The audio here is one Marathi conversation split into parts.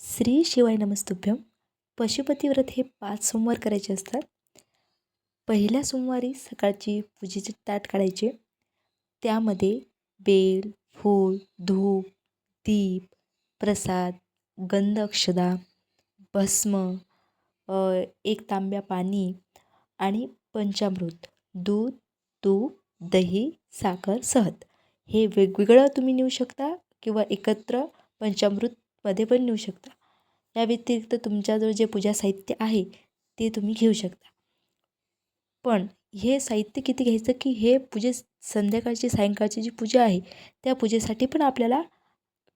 श्री शिवाय नमस्तुभ्यम. पशुपती व्रत हे पाच सोमवार करायचे असतात. पहिल्या सोमवारी सकाळची पूजेचे ताट काढायचे. त्यामध्ये बेल फूल धूप दीप प्रसाद गंध अक्षदा भस्म एक तांब्या पाणी आणि पंचामृत दूध तूप दही साखर सहत हे वेगवेगळं तुम्ही नेऊ शकता किंवा एकत्र पंचामृत पदे पण नेऊ शकता. या व्यतिरिक्त तुमच्याजवळ जे पूजा साहित्य आहे ते तुम्ही घेऊ शकता. पण हे साहित्य किती घ्यायचं की हे पूजे संध्याकाळची सायंकाळची जी पूजा आहे त्या पूजेसाठी पण आपल्याला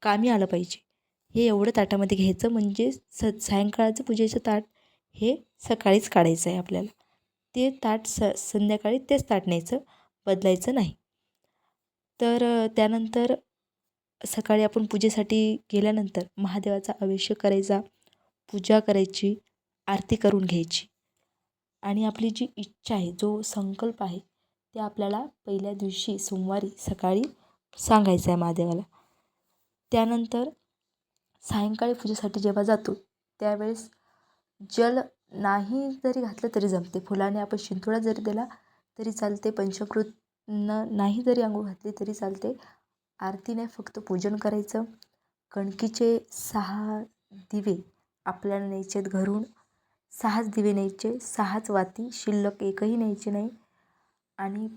कामी आलं पाहिजे. हे एवढं ताटामध्ये घ्यायचं म्हणजे स सायंकाळचं पूजेचं ताट हे सकाळीच काढायचं आहे आपल्याला. ते ताट स संध्याकाळी तेच ताट न्यायचं बदलायचं नाही. तर त्यानंतर सकाळी आपण पूजेसाठी गेल्यानंतर महादेवाचा अभिषेक करायचा पूजा करायची आरती करून घ्यायची. आणि आपली जी इच्छा आहे जो संकल्प आहे ते आपल्याला पहिल्या दिवशी सोमवारी सकाळी सांगायचं आहे महादेवाला. त्यानंतर सायंकाळी पूजेसाठी जेव्हा जातो त्यावेळेस जल नाही जरी घातलं तरी जमते. फुलाने आपण शिंतोडा जरी दिला तरी चालते पंचकृत न नाही जरी अंघोळ घातली तरी चालते. आरतीने फक्त पूजन करायचं. कणकीचे सहा दिवे आपल्याला न्यायचे आहेत घरून सहाच दिवे न्यायचे सहाच वाती शिल्लक एकही न्यायची नाही. आणि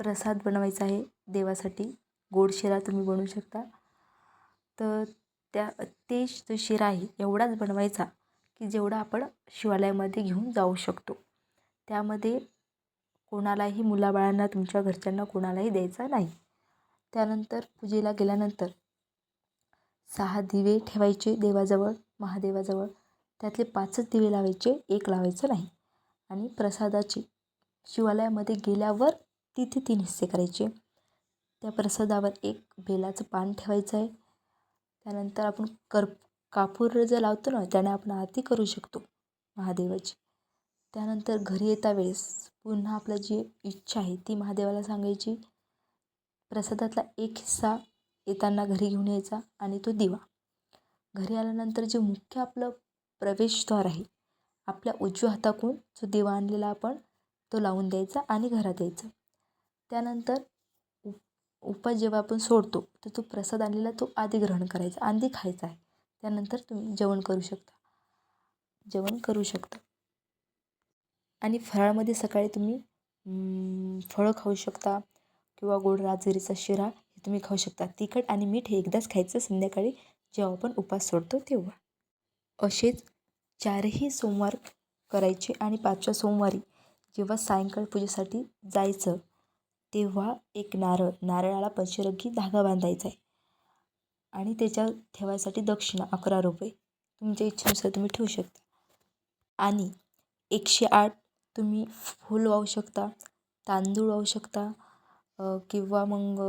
प्रसाद बनवायचा आहे देवासाठी. गोड शिरा तुम्ही बनवू शकता. तर त्या ते जो शिरा आहे एवढाच बनवायचा की जेवढा आपण शिवालयामध्ये घेऊन जाऊ शकतो. त्यामध्ये कोणालाही मुलाबाळांना तुमच्या घरच्यांना कोणालाही द्यायचा नाही. त्यानंतर पूजेला गेल्यानंतर सहा दिवे ठेवायचे देवाजवळ महादेवाजवळ. त्यातले पाचच दिवे लावायचे एक लावायचं नाही. आणि प्रसादाची शिवालयामध्ये गेल्यावर तिथे तीन हिस्से करायचे. त्या प्रसादावर एक बेलाचं पान ठेवायचं आहे. त्यानंतर आपण कर कापूर जर लावतो ना त्याने आपण आरती करू शकतो महादेवाची. त्यानंतर घरी येता वेळेस पुन्हा आपलं जी इच्छा आहे ती महादेवाला सांगायची प्रसादातला एक हिस्सा येताना घरी घेऊन यायचा आणि तो दिवा. घरी आल्यानंतर जे मुख्य आपलं प्रवेशद्वार आहे आपल्या उजव्या हातातून जो दिवा आणलेला आपण तो लावून द्यायचा आणि घरात यायचं. त्यानंतर उप उपास जेव्हा आपण सोडतो तर तो प्रसाद आणलेला तो आधी ग्रहण करायचा आधी खायचा आहे. त्यानंतर तुम्ही जेवण करू शकता. जेवण करू शकता. आणि फराळमध्ये सकाळी तुम्ही फळं खाऊ शकता. किंवा गोड राजगिरीचा शिरा हे तुम्ही खाऊ शकता. तिखट आणि मीठ हे एकदाच खायचं. संध्याकाळी जेव्हा आपण उपास सोडतो तेव्हा. असेच चारही सोमवार करायचे आणि पाचव्या सोमवारी जेव्हा सायंकाळ पूजेसाठी जायचं तेव्हा एक नारळ नारळाला पंचरंगी धागा बांधायचा आहे. आणि त्याच्या ठेवायसाठी दक्षिणा अकरा रुपये. तुमच्या इच्छेनुसार तुम्ही ठेवू शकता. आणि एकशे आठ तुम्ही फूल वाहू शकता तांदूळ वाहू शकता किंवा मग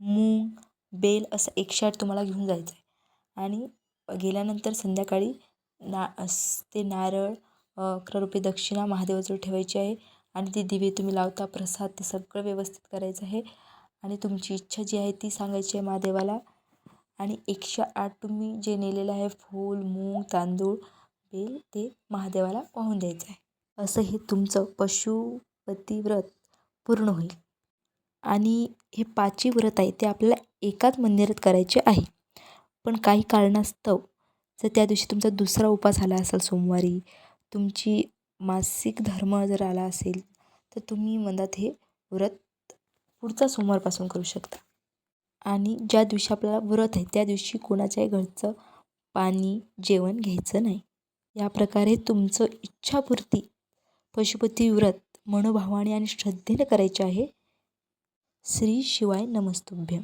मूग बेल असं एकशे आठ तुम्हाला घेऊन जायचं आहे आणि गेल्यानंतर संध्याकाळी ना ते नारळ अकरा रुपये दक्षिणा महादेवाजवळ ठेवायची आहे. आणि ते दिवे तुम्ही लावता प्रसाद ते सगळं व्यवस्थित करायचं आहे. आणि तुमची इच्छा जी आहे ती सांगायची आहे महादेवाला. आणि एकशे आठ तुम्ही जे नेलेलं आहे फूल मूग तांदूळ बेल ते महादेवाला वाहून द्यायचं आहे. असं हे तुमचं पशुपती व्रत पूर्ण होईल. आणि हे पाचही व्रत आहे ते आपल्याला एकाच मंदिरात करायचे आहे. पण काही कारणास्तव जर त्या दिवशी तुमचा दुसरा उपास आला असेल सोमवारी तुमची मासिक धर्म जर आला असेल तर तुम्ही मनात हे व्रत पुढचा सोमवारपासून करू शकता. आणि ज्या दिवशी आपल्याला व्रत आहे त्या दिवशी कोणाच्याही घरचं पाणी जेवण घ्यायचं नाही. या प्रकारे तुमचं इच्छापूर्ती पशुपती व्रत मनोभावाने आणि श्रद्धेने करायचे आहे. श्री शिवाय नमस्तुभ्यम.